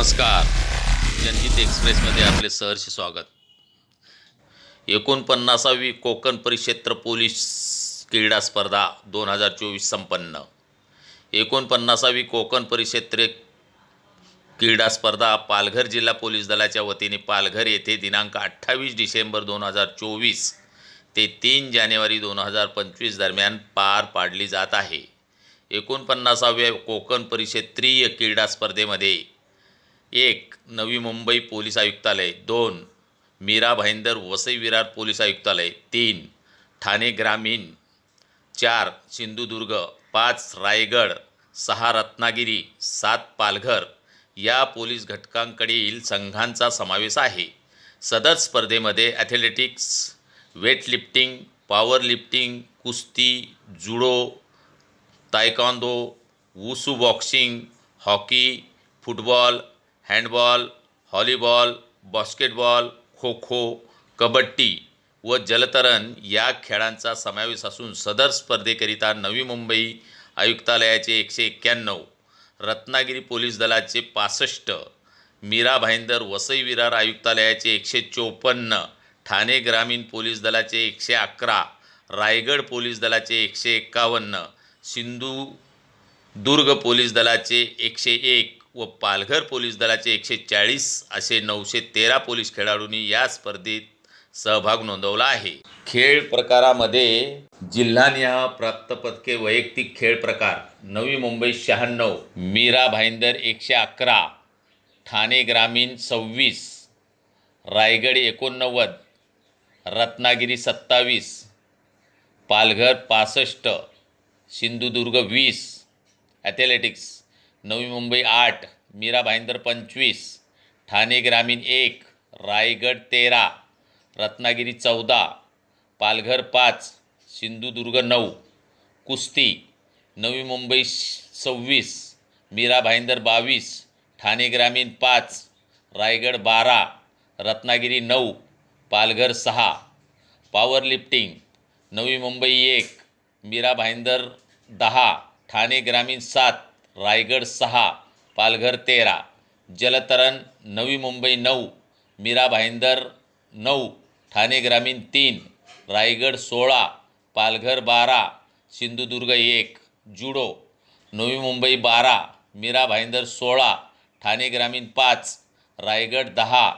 नमस्कार. जनहित एक्सप्रेसमध्ये आपले सहर्ष स्वागत. एकोणपन्नासावी कोकण परिक्षेत्र पोलीस क्रीडा स्पर्धा दोन हजार चोवीस संपन्न. एकोणपन्नासावी कोकण परिक्षेत्र क्रीडा स्पर्धा पालघर जिल्हा पोलीस दलाच्या वतीने पालघर येथे दिनांक अठ्ठावीस डिसेंबर दोन हजार चोवीस ते तीन जानेवारी दोन हजार पंचवीस दरम्यान पार पाडली जात आहे. एकोणपन्नासाव्या कोकण परिक्षेत्रीय क्रीडा स्पर्धेमध्ये एक नवी मुंबई पोलीस आयुक्तालय. दोन मीरा भाईंदर वसई विरार पोलीस आयुक्तालय. तीन ठाणे ग्रामीण. चार सिंधुदुर्ग. पाच रायगड. सहा रत्नागिरी. सात पालघर. या पोलीस घटकांकडील संघांचा समावेश आहे. सदर स्पर्धेमध्ये ॲथलेटिक्स वेटलिफ्टिंग पॉवर लिफ्टिंग कुस्ती judo taekwondo wushu boxing hockey football handball volleyball basketball kho kho kabaddi व जलतरण या खेळांचा समावेश असून सदर स्पर्धेकरिता नवी मुंबई आयुक्तालयाचे एकशे एक्क्याण्णव रत्नागिरी पोलीस दलाचे पासष्ट मीरा भाईंदर वसई विरार आयुक्तालयाचे एकशे चोपन्न ठाणे ग्रामीण पोलीस दलाचे एकशे अकरा रायगड पोलीस दलाचे एकशे एक्कावन्न सिंधुदुर्ग पोलीस दलाचे एकशे एक व पालघर पोलीस दलाचे एकशे चाळीस असे नऊशे तेरा पोलीस खेळाडूंनी या स्पर्धेत सहभाग नोंदवला आहे. खेळ प्रकारामध्ये जिल्हानिहाय प्राप्त पदके वैयक्तिक खेळ प्रकार नवी मुंबई शहाण्णव मीरा भाईंदर एकशे अकरा ठाणे ग्रामीण सव्वीस रायगड एकोणनव्वद रत्नागिरी सत्तावीस पालघर पासष्ट सिंधुदुर्ग वीस ॲथलेटिक्स नवी मुंबई आठ मीरा भाईंदर पंचवीस ठाणे ग्रामीण एक रायगड तेरा रत्नागिरी चौदा पालघर पाच सिंधुदुर्ग नऊ कुस्ती नवी मुंबई सव्वीस मीरा भाईंदर बावीस ठाणे ग्रामीण पाच रायगड बारा रत्नागिरी नऊ पालघर सहा. पॉवर लिफ्टिंग नवी मुंबई एक मीरा भाईंदर दहा ठाणे ग्रामीण सात रायगड सहा पालघर तेरा जलतरण नवी मुंबई नऊ मीरा भाईंदर नऊ ठाणे ग्रामीण तीन रायगड सोळा पालघर बारा सिंधुदुर्ग एक जुडो नवी मुंबई बारा मीरा भाईंदर सोळा ठाणे ग्रामीण पाच रायगड दहा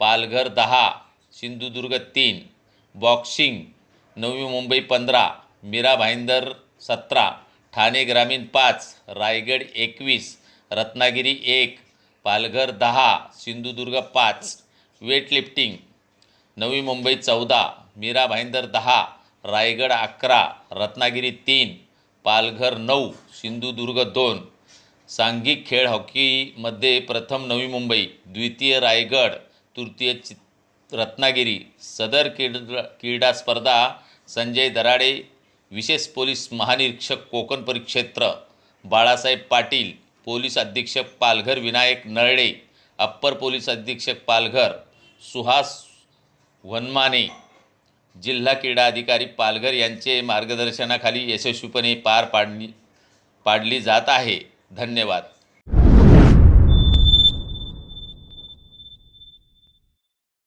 पालघर दहा सिंधुदुर्ग तीन बॉक्सिंग नवी मुंबई पंधरा मीरा भाईंदर सतरा ठाणे ग्रामीण पाच रायगड एकवीस रत्नागिरी एक पालघर दहा सिंधुदुर्ग पाच. वेटलिफ्टिंग नवी मुंबई चौदा मीरा भाईंदर दहा रायगड अकरा रत्नागिरी तीन पालघर नऊ सिंधुदुर्ग दोन. सांघिक खेळ हॉकीमध्ये प्रथम नवी मुंबई द्वितीय रायगड तृतीय चि रत्नागिरी सदर क्रीड क्रीडा स्पर्धा संजय दराडे विशेष पोलीस महानिरीक्षक कोकण परिक्षेत्र बाळासाहेब पाटील पोलीस अधीक्षक पालघर विनायक नरडे अप्पर पोलीस अधीक्षक पालघर सुहास वनमाने जिल्हा क्रीडा अधिकारी पालघर यांचे मार्गदर्शनाखाली यशस्वीपणे पार पाडली पाडली जात आहे. धन्यवाद.